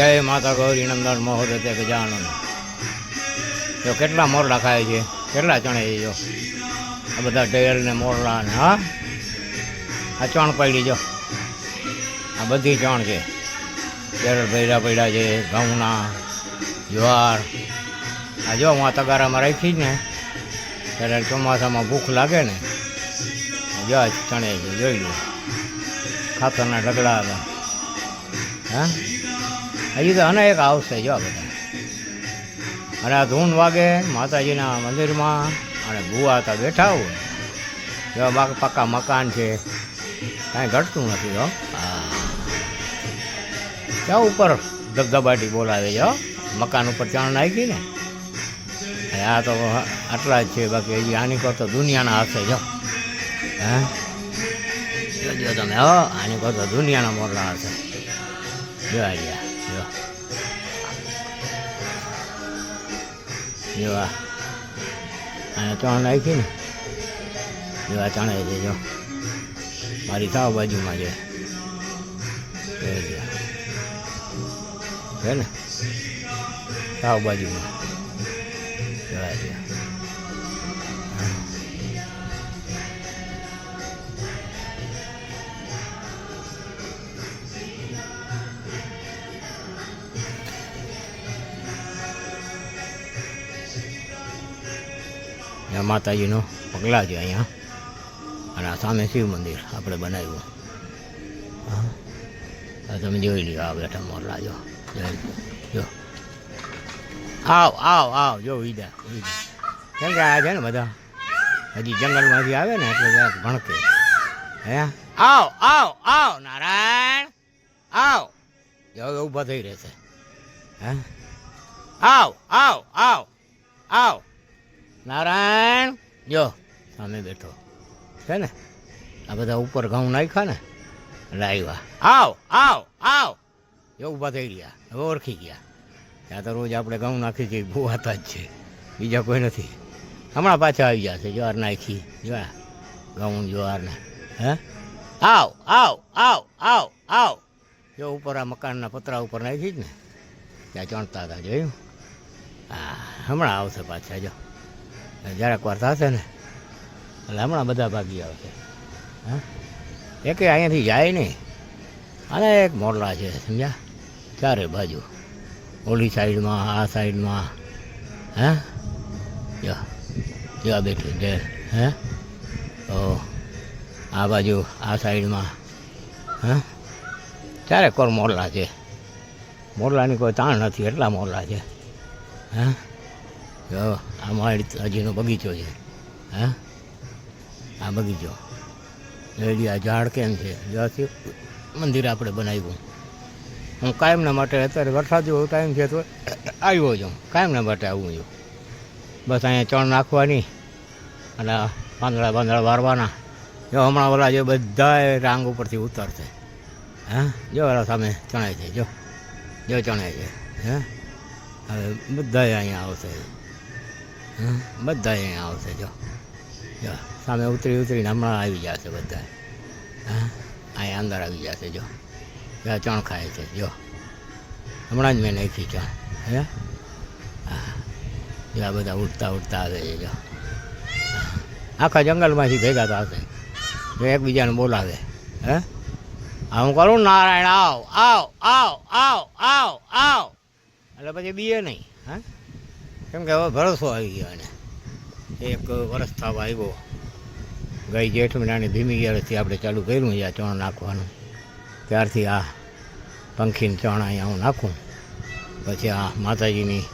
જય માતા ગૌરી નંદન મહોદય તે ગજાનંદ જો કેટલા મોરલા ખાય છે? કેટલા ચણે છે જો? આ બધા ઢેલ ને મોરલા ને, હા? આ ચણ પડી જો. આ બધી ચણ છે. કેરળ ભૈરા પડ્યા છે, ઘઉંના, જુવાર. આ જો હું આ તગારામાં રાખી ને, ત્યારે ચોમાસામાં ભૂખ લાગે ને, જો ચણે છે, જોઈ લો. ખાતરના ઢગલા હતા. હા? હજી તો અનેક આવશે જો બધા. અને આ ધૂન વાગે, માતાજીના મંદિરમાં, અને ભૂવા તો બેઠા હોય. જો બાકી પાકા મકાન છે, કાંઈ ઘટતું નથી, હો. ક્યાં ઉપર ધબધબાટી બોલાવે જો મકાન ઉપર ચાણ નાખી ને આ તો આટલા જ છે, બાકી હજી આની કરતો દુનિયાના હશે જો. હા? તમે, હો, આની કરતો દુનિયાના મોરલા હશે જો આ રહ્યા જો જો આ અને ચણ નાખી ને. જેવા આ ચણે છે, જો. મારી તાવ બાજુમાં છે. છે ને? તાવ બાજુમાં. જો ત્યાં માતાજીનો પગલા છે અહીંયા. અને આ સામે શિવ મંદિર આપણે બનાવ્યું. હા. તમે જોઈ લ્યો, આ બેઠા મોરલા જો. જો. આવ આવ આવ, જો ઈદા. કેમ કે આ છે ને બધા? હજી જંગલમાંથી આવે ને એટલે જરાક ભણકે. હે? આવ આવ આવ, નારાયણ. આવ. જો, ઊભા થઈ રહેશે. હે? આવ આવ આવ આવ. નારાયણ જો સામે બેઠો. છે ને? આ બધા ઉપર ઘઉં નાખ્યા ને, એટલે આવ આવ આવ. જો ઊભા થઈ ગયા, હવે ઓળખી ગયા. ત્યાં તો રોજ આપણે ઘઉં નાખી છીએ ભૂવાતા જ છે. બીજા કોઈ નથી. હમણાં પાછા આવી ગયા છે, જ્વાર નાખી જો આ ઘઉં જ્વારને હે? આવ આવ આવ આવ આવ. જો ઉપર આ મકાનના પતરા ઉપર નાખી જ ને, ત્યાં ચણતા હતા, જોયું? હા, હમણાં આવશે પાછા, જો. જરાક વાર થશે ને, એટલે હમણાં બધા ભાગી આવશે. હા? એકે અહીંયાથી જાય નહીં. અને એક મોરલા છે, સમજ્યા? ચારે બાજુ. ઓલી સાઈડમાં, આ સાઈડમાં. હે? જો જો બેઠી છે. હે? ઓ, આ બાજુ, આ સાઈડમાં. હે? ચારે કોર મોરલા છે. મોરલાની કોઈ તાણ નથી, એટલા મોરલા છે. હે? જો આ મારી હજીનો બગીચો છે. હે? આ બગીચો. જોઈ આ ઝાડ કેમ છે? જ્યાંથી મંદિર આપણે બનાવ્યું. હું કાયમના માટે અત્યારે વરસાદ જેવો ટાઈમ છે તો આવ્યો છું. કાયમના માટે આવું છું. બસ અહીંયા ચણ નાખવાની અને પાંદડા પાંદડા વારવાના. જો હમણાં ઓલા જે બધા રાંગ ઉપરથી ઉતરશે. હા? જો ઓલા સામે ચણાય છે, જો. જો ચણાય છે. હે? હવે બધા અહીંયા આવશે. બધા અહીંયા આવશે, જો. જો, સામે ઉતરી ઉતરીને હમણાં આવી જશે બધા હા? અહીંયા અંદર આવી જશે જો. ત્યાં ચણ ખાય છે, જો. હમણાં જ મેં નાખી ચણ હે? હા. આ બધા ઉડતા ઉડતા આવે છે, જો. આખા જંગલમાંથી ભેગા થશે જો, એકબીજાને બોલાવે, હે? આ હું કરું? નારાયણ, આવ આવ આવ આવ આવ આવ. એટલે પછી બીએ નહીં, હા? કેમ કે હવે ભરોસો આવી ગયો એને. એક વરસ થવા આવ્યો. ગઈ જેઠ મહિનાની ધીમી ગયારથી આપણે ચાલુ કર્યું છે આ ચણ નાખવાનું. ત્યારથી આ પંખીને ચણ અહીંયા હું નાખું. પછી આ માતાજીની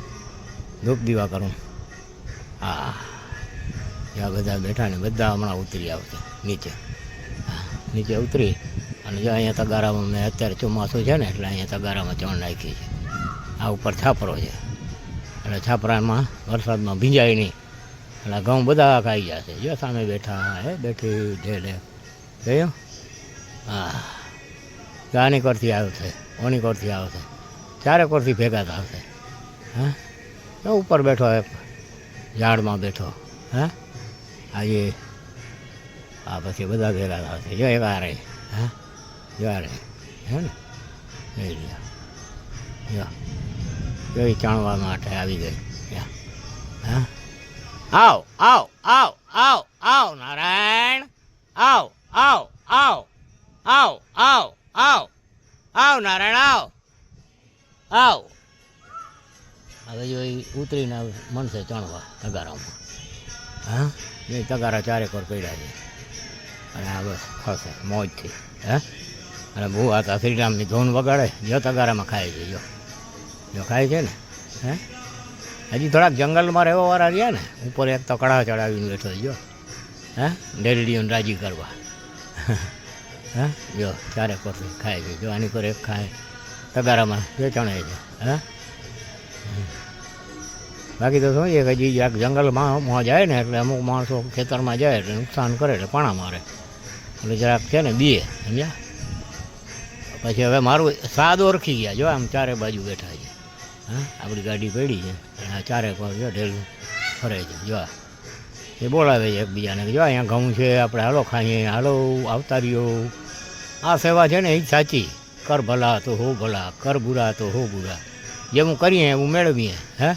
ધૂપ દીવા કરું. હા જ્યાં બધા બેઠા ને બધા હમણાં ઉતરી આવશે, નીચે. હા, નીચે ઉતરી અને જો અહીંયા તગારામાં મેં અત્યારે ચોમાસું છે ને એટલે અહીંયા તગારામાં ચણ નાખી છે આ ઉપર છાપરો છે. એટલે છાપરામાં વરસાદમાં ભીંજાય નહીં. એટલે ઘઉં બધા ખાઈ જશે જો સામે બેઠા હે, બેઠી ઢેલે. જોયું? હા. આની કોરથી આવશે, ઓની કોરથી આવશે. ચારે કોરથી ભેગા થશે. હા? ઉપર બેઠો એક ઝાડમાં બેઠો. હા? આજે આ પછી બધા ભેગા થશે. જો એક આ રહી. હા? જો આ રહી. હે ને? એ જો. જોઈ ચણવા માટે આવી ગઈ. હા? આવ આવ આવ આવ આવ, નારાયણ. આવ આવ આવ આવ આવ આવ. આવ, નારાયણ, આવ. આવ. હવે જો એ ઉતરીને મનસે ચણવા તગારામાં. હા? એ તગારા ચારેક વાર પડ્યા છે. અને આ બસ ખસે મોજથી. હે? અને બહુ આ શ્રીરામની ધૂન વગાડે જો તગારામાં ખાઈ જઈ જો. જો ખાય છે ને, હે? હજી થોડાક જંગલમાં રહેવાવાળા રહ્યા ને, ઉપર એક તકડા ચડાવીને બેઠો જો. હે? ડેરડીઓને રાજી કરવા. હે? જો, ચારે પછી ખાય છે, જો, આની પર એક ખાય. તગારામાં જે ચણે છે, હે? બાકી તો શું છે કે હજી જરાક જંગલમાં જાય ને, એટલે અમુક માણસો ખેતરમાં જાય એટલે નુકસાન કરે, એટલે પાણા મારે. એટલે જરાક છે ને, બીએ, સમજ્યા? પછી હવે મારું સાદ ઓળખી ગયા, જો, આમ ચારે બાજુ બેઠા છે. હા? આપણી ગાડી પડી છે. આ ચારે પર જો ઢેલું ફરે છે. જો એ બોલાવે છે એકબીજાને જો અહીંયા ઘઉં છે, આપણે હાલો ખાઈએ, હાલો આવતા રહ્યો આ સેવા છે ને એ સાચી. કર ભલા તો હો ભલા, કર બુરા તો હો બુરા. જેવું કરીએ એવું મેળવીએ હે?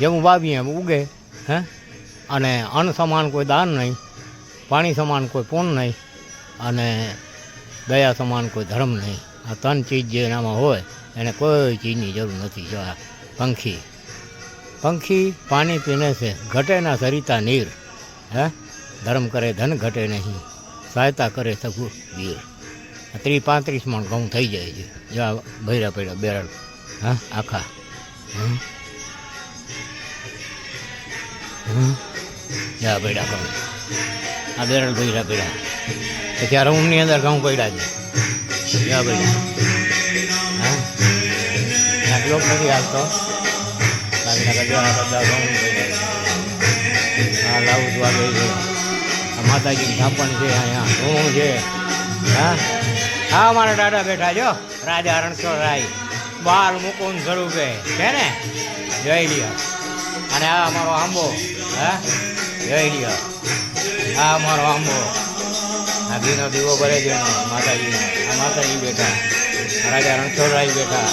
જેવું વાવીએ એમ ઉગે, હે? અને અન્ન સમાન કોઈ દાન નહીં, પાણી સમાન કોઈ પૂન નહીં, અને દયા સમાન કોઈ ધર્મ નહીં. આ ત્રણ ચીજ જે એનામાં હોય એને કોઈ ચીજની જરૂર નથી, જો આ પંખી. પંખી પાણી પીને છે, ઘટે ના સરિતા નીર. હે? ધર્મ કરે, ધન ઘટે નહીં. સહાયતા કરે સગુ વીર. ત્રીસ પાંત્રીસ મણ ઘઉં થઈ જાય છે, જો આ ભૈરા પૈડા બેરળ હા? આખા. જા પૈડા ઘઉં. આ બેરડ ભૈરા પૈડા પછી આ રૂમની અંદર ઘઉં પડ્યા છે. જા પડ્યા હા આ બ્લોક નથી હાલતો બાકીના કચરાના બધા ઘઉં પડ્યા છે. હા લાવું દ્વારે છે આ માતાજીની થાપણ છે અહીંયા રૂમ છે હા હા મારા દાદા બેઠા જો રાજા રણછોડરાય બાર મુકુંદ સ્વરૂપે છે ને જય લિયા અને આ અમારો આંબો હા જય લિયા આ અમારો આંબો આ ઘીનો દીવો ભરે છે માતાજીનો આ માતાજી બેઠા રાજા રણછોડરાય બેઠા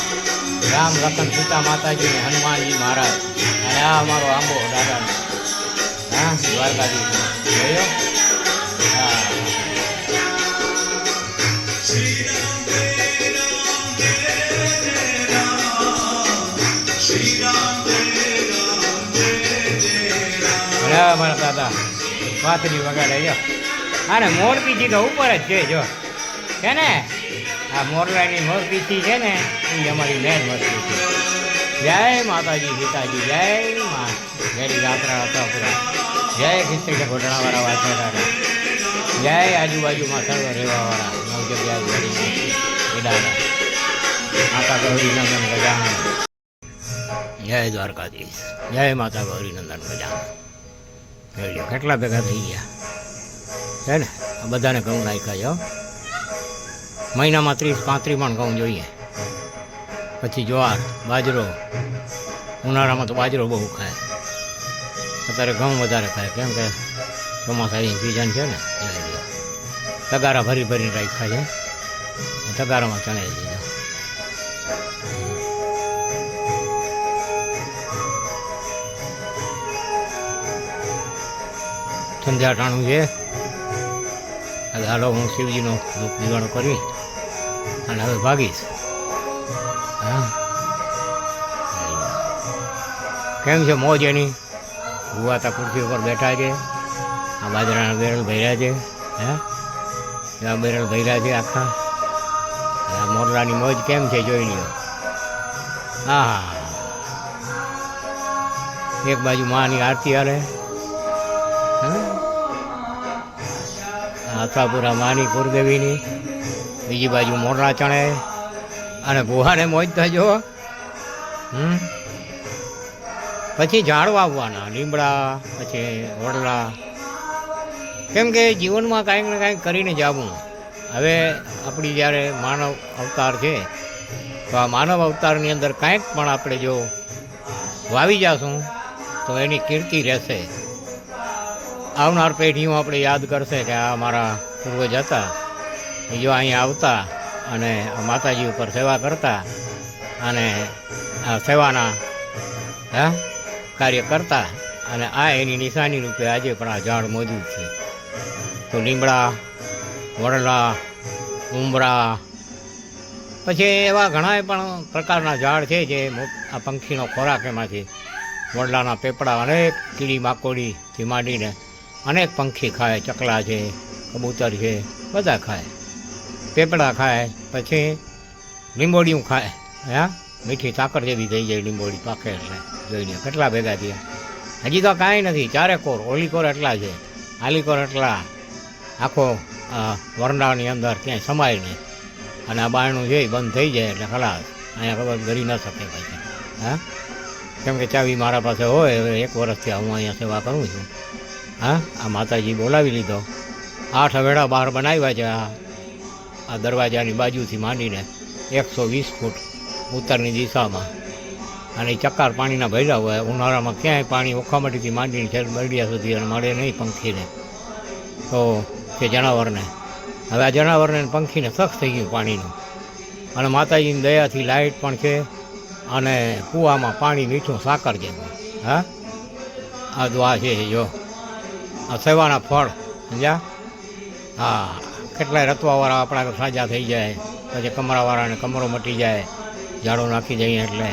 રામ લખન સીતા માતાજી ને હનુમાનજી મહારાજ. અને આ અમારો આંબો દાદાનો હા, દ્વારકાધીશ. હા. મારા દાદા, વાતરી વગાડે, જો. આને મોરબી પીછી તો ઉપર જ છે જો. હે ને? આ મોરલાની મસ્તી છે ને એ અમારી મેન મસ્તી છે. જય માતાજી સીતાજી જય મા. જય જાત્રા હતા જય ખિસ્ત્રી ઘોટણાવાળા વાંચેલા જય આજુબાજુમાં સર્વ રહેવાવાળા. નવ જગ્યાએ ઘડી એ માતા ગૌરી નંદન ગજાનન. જય દ્વારકાધીશ. જય માતા ગૌરી નંદન ગજાનન કેટલા ભેગા થઈ ગયા. છે ને? બધાને ઘઉં નાખ્યા છો. મહિનામાં ત્રીસ, પાંત્રીસ મણ ઘઉં જોઈએ. પછી જ્વાર બાજરો, ઉનાળામાં તો બાજરો બહુ ખાય. અત્યારે ઘઉં વધારે ખાય, કેમ કે ચોમાસાની સિઝન છે ને એટલે. તગારા ભરી ભરીને રાખ્યા છે. તગારામાં ચણાઈ છે. સંધ્યાટાણું ટાણું છે. હાલો હું શિવજીનો ધૂપ દીવાનો કરી અને હવે ભાગીશ હા કેમ છે મોજ એની ગુવાતા ખુરશી ઉપર બેઠા છે આ બાજરાના બેરલ ભર્યા છે હે આ બેરલ ભર્યા છે આખા આ મોરલાની મોજ કેમ છે જોઈ લ્યો હા એક બાજુ માની આરતી હાલે આશાપુરા માની કુરદેવીની બીજી બાજુ મોરલા ચણે અને ગુહાને મોજ થજો હમ? પછી ઝાડ વાવવાના લીમડા, પછી વડલા કેમ કે જીવનમાં કાંઈક ને કાંઈક કરીને જવું હવે આપણી જ્યારે માનવ અવતાર છે, તો આ માનવ અવતારની અંદર કાંઈક પણ આપણે જો વાવી જાશું, તો એની કીર્તિ રહેશે. આવનાર પેઢીઓ આપણે યાદ કરશે કે આ મારા પૂર્વજ હતા. જો અહીંયા આવતા અને માતાજી ઉપર સેવા કરતા અને સેવાના, હા, કાર્ય કરતા અને આ એની નિશાની રૂપે આજે પણ આ ઝાડ મોજૂદ છે. તો લીમડા વડલા ઉમરા, પછી એવા ઘણા પણ પ્રકારના ઝાડ છે જે આ પંખીનો ખોરાક એમાંથી વડલાના પેપડા અનેક કીડી માકોડીથી માંડીને અનેક પંખી ખાય, ચકલા છે, કબૂતર છે, બધા ખાય. પેપડા ખાય, પછી લીંબોડિયું ખાય. હા? મીઠી સાકર જેવી થઈ જાય લીંબોડી પાકે એટલે જોઈને કેટલા ભેગા થયા. હજી તો કાંઈ નથી. ચારે કોર ઓલીકોર એટલા છે આલીકોર એટલા. આખો વરંડાની અંદર ક્યાંય સમાય નહીં. અને આ બારણું છે એ બંધ થઈ જાય એટલે ખલાસ. અહીંયા ખબર ગરી ન શકે પછી. હા? કેમ કે ચાવી મારા પાસે હોય, હવે એક વર્ષથી હું અહીંયા સેવા કરું છું. હા? આ માતાજી બોલાવી લીધો. આઠ વેડા બહાર બનાવ્યા છે આ આ દરવાજાની બાજુથી માંડીને એકસો વીસ ફૂટ ઉત્તરની દિશામાં. અને ચક્કાર પાણીના ભર્યા હોય, ઉનાળામાં ક્યાંય પાણી ઓખામટીથી માંડીને છેલ્લે બરડિયા સુધી અને મળે નહીં પંખીને. તો કે જણાવરને હવે આ જણાવરને પંખીને સખ થઈ ગયું પાણીનું. અને માતાજીની દયાથી લાઇટ પણ છે અને કૂવામાં પાણી મીઠું સાકર છે હા? આ દ્વા છે જો. આ સેવાના ફળ. સમજ્યા? હા. કેટલાય રતવાવાળા આપણા સાજા થઈ જાય, પછી કમરાવાળાને કમરો મટી જાય, ઝાડો નાખી જઈએ એટલે.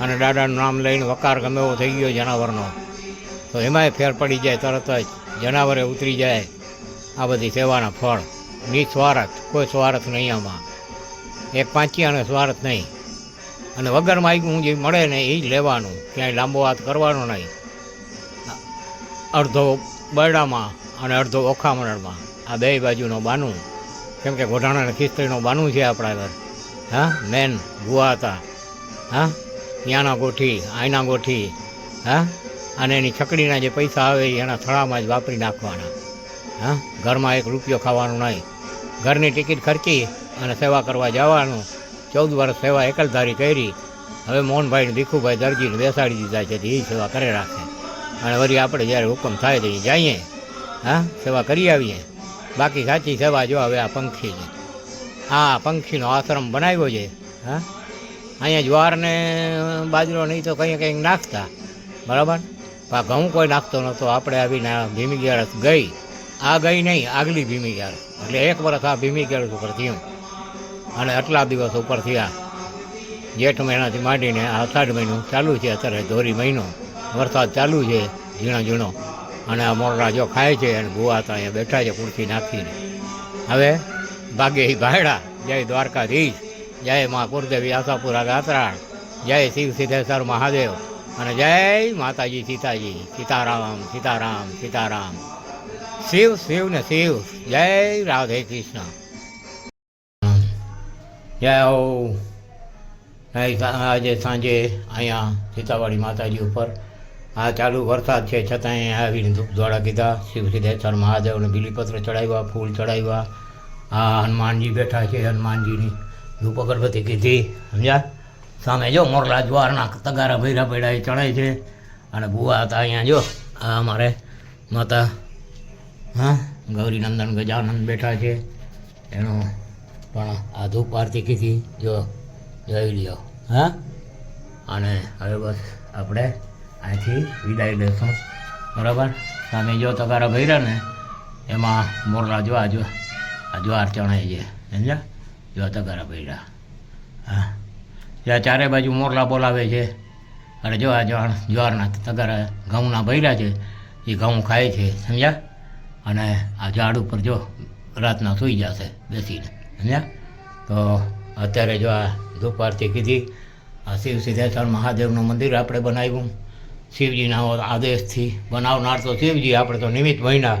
અને દાદાનું નામ લઈને વકાર ગમે એવો થઈ ગયો જનાવરનો. તો એમાંય ફેર પડી જાય તરત જ, જનાવરે ઉતરી જાય. આ બધી સેવાના ફળ. નિસ્વાર્થ કોઈ સ્વાર્થ નહીં આમાં. એક પાંચિયાને સ્વાર્થ નહીં. અને વગર માગ્યું જે મળે ને એ જ લેવાનું, ક્યાંય લાંબો હાથ કરવાનો નહીં. અડધો બરડામાં અને અડધો ઓખામણમાં આ બે બાજુનો બાનું. કેમ કે ગોઢાણા અને ખિસ્ત્રીનો બાનું છે આપણા ઘર. હા, મેન ગુવા હતા. હા, ત્યાંના ગોઠી, આયના ગોઠી. હા, અને એની છકડીના જે પૈસા આવે એના થળામાં જ વાપરી નાખવાના. હા, ઘરમાં એક રૂપિયો ખાવાનું નહીં. ઘરની ટિકિટ ખર્ચી અને સેવા કરવા જવાનું. ચૌદ વર્ષ સેવા એકલધારી કરી. હવે મોહનભાઈને ભીખુભાઈ દરજીને બેસાડી દીધા છે એ સેવા કરે રાખે. અને વળી આપણે જ્યારે હુકમ થાય તો જઈએ. હા, સેવા કરી આવીએ. બાકી સાચી સેવા જો હવે આ પંખીની. હા પંખીનો આશ્રમ બનાવ્યો છે, હા? અહીંયા જ્વારને બાજરો નહીં તો કંઈ કંઈક નાખતા, બરાબર? પણ ઘઉં કોઈ નાખતો નહોતો, આપણે આવીને આ ભીમી ગ્યારસ ગઈ. આ ગઈ નહીં, આગલી ભીમી ગ્યારસ એટલે એક વર્ષ આ ભીમી ગ્યારસ ઉપર થયું. અને આટલા દિવસ ઉપર થયા. જેઠ મહિનાથી માંડીને આ અષાઢ મહિનો ચાલુ છે અત્યારે, ધોરી મહિનો. વરસાદ ચાલુ છે, ઝીણો ઝીણો. અને આ મોરલા જો ખાય છે અને ભૂવા તો અહીંયા બેઠા છે કુર્સી નાખીને. હવે ભાગ્ય ઈ ભાયડા. જય દ્વારકાધીશ. જય મા કુરદેવી આશાપુરા ગાતરાણ. જય શિવ સિદ્ધેશ્વર મહાદેવ. અને જય માતાજી સીતાજી. સીતારામ સીતારામ સીતારામ. શિવ શિવ ને શિવ. જય રાધે કૃષ્ણ. જય આજે સાંજે અહીંયા સીતાવાડી માતાજી ઉપર આ ચાલુ વરસાદ છે છતાં અહીંયા આવીને ધૂપ ધોળા કીધા શિવ સિદ્ધેશ્વર મહાદેવને બીલીપત્ર ચડાવ્યા, ફૂલ ચડાવ્યા. આ હનુમાનજી બેઠા છે, હનુમાનજીની ધૂપ અગરબત્તી કીધી, સમજ્યા? સામે જો મોરલા જ્વારના તગારા ભૈરા ભૈરા એ ચડાય છે. અને ભૂવા હતા અહીંયા, જો, આ અમારે માતા, હા, ગૌરીનંદન, ગજાનંદ બેઠા છે. એનો પણ આ ધૂપ આરતી કીધી, જો, જોઈ લ્યો, હા? અને હવે બસ આપણે અહીંથી વિદાય દેશો બરાબર? સામે જો તગારા ભર્યા ને, એમાં મોરલા જો આ જો, આ જ્વાર ચણાય છે. સમજ્યા? જો તગારા ભર્યા. હા. જ્યાં ચારે બાજુ મોરલા બોલાવે છે. અને જો આ જવાણ, જ્વારના તગારા ઘઉંના ભર્યા છે, એ ઘઉં ખાય છે. સમજ્યા? અને આ ઝાડ ઉપર જો રાતના સૂઈ જશે બેસીને. સમજ્યા? તો અત્યારે જો આ ધૂપ કીધી, આ શિવ સિદ્ધેશ્વર મહાદેવનું મંદિર આપણે બનાવ્યું. શિવજીના આદેશથી બનાવનાર તો શિવજી, આપણે તો નિમિત્ત મહિના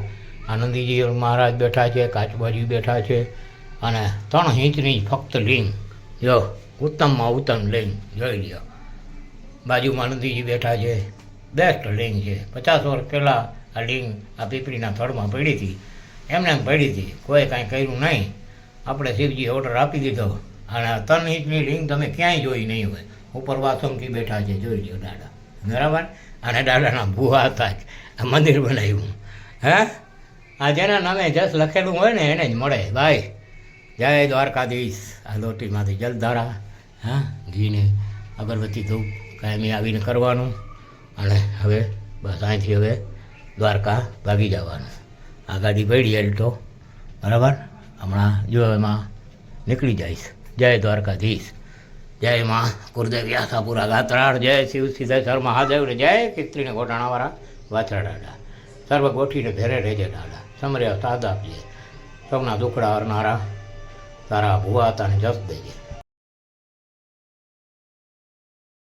આનંદીજી મહારાજ બેઠા છે, કાચબાજી બેઠા છે, અને ત્રણ ઇંચની ફક્ત લિંગ. જો, ઉત્તમમાં ઉત્તમ લિંગ, જોઈ લો બાજુમાં આનંદીજી બેઠા છે, બેસ્ટ લિંગ છે. પચાસ વર્ષ પહેલાં આ લિંગ આ પીપળીના થડમાં પડી હતી. એમને એમ પડી હતી, કોઈ કાંઈ કર્યું નહીં. આપણે શિવજી ઓર્ડર આપી દીધો. અને ત્રણ ઇંચની લિંગ તમે ક્યાંય જોઈ નહીં હોય. ઉપર વાસમથી બેઠા છે, જોઈ લ્યો દાદા. બરાબર? અને દાદાના ભૂવા હતા જ. આ મંદિર બનાવ્યું. હે? આ જેના નામે જસ લખેલું હોય ને એને જ મળે. ભાઈ, જય દ્વારકાધીશ. આ લોટીમાંથી જલધારા, હા? ઘીને અગરબત્તી ધૂપ કાયમી આવીને કરવાનું. અને હવે બસ અહીંથી હવે દ્વારકા ભાગી જવાનું. આ ગાડી પડી તો. બરાબર? હમણાં જો એમાં નીકળી જઈશ. જય દ્વારકાધીશ. જય માં ગુરુદેવ વ્યાસાપુરા ગાત્રાળ, જય શિવ સિદ્ધેશ્વર મહાદેવ ને જય કિસ્ત્રીને ગોટાણાવાળા વાછરાડા સર્વ ગોઠીને ઘેરે રહેજે દાડા સમર્યા સાદ આપજે સૌના દુખડા હરનારા. તારા ભુવા તાને જસ દેજે.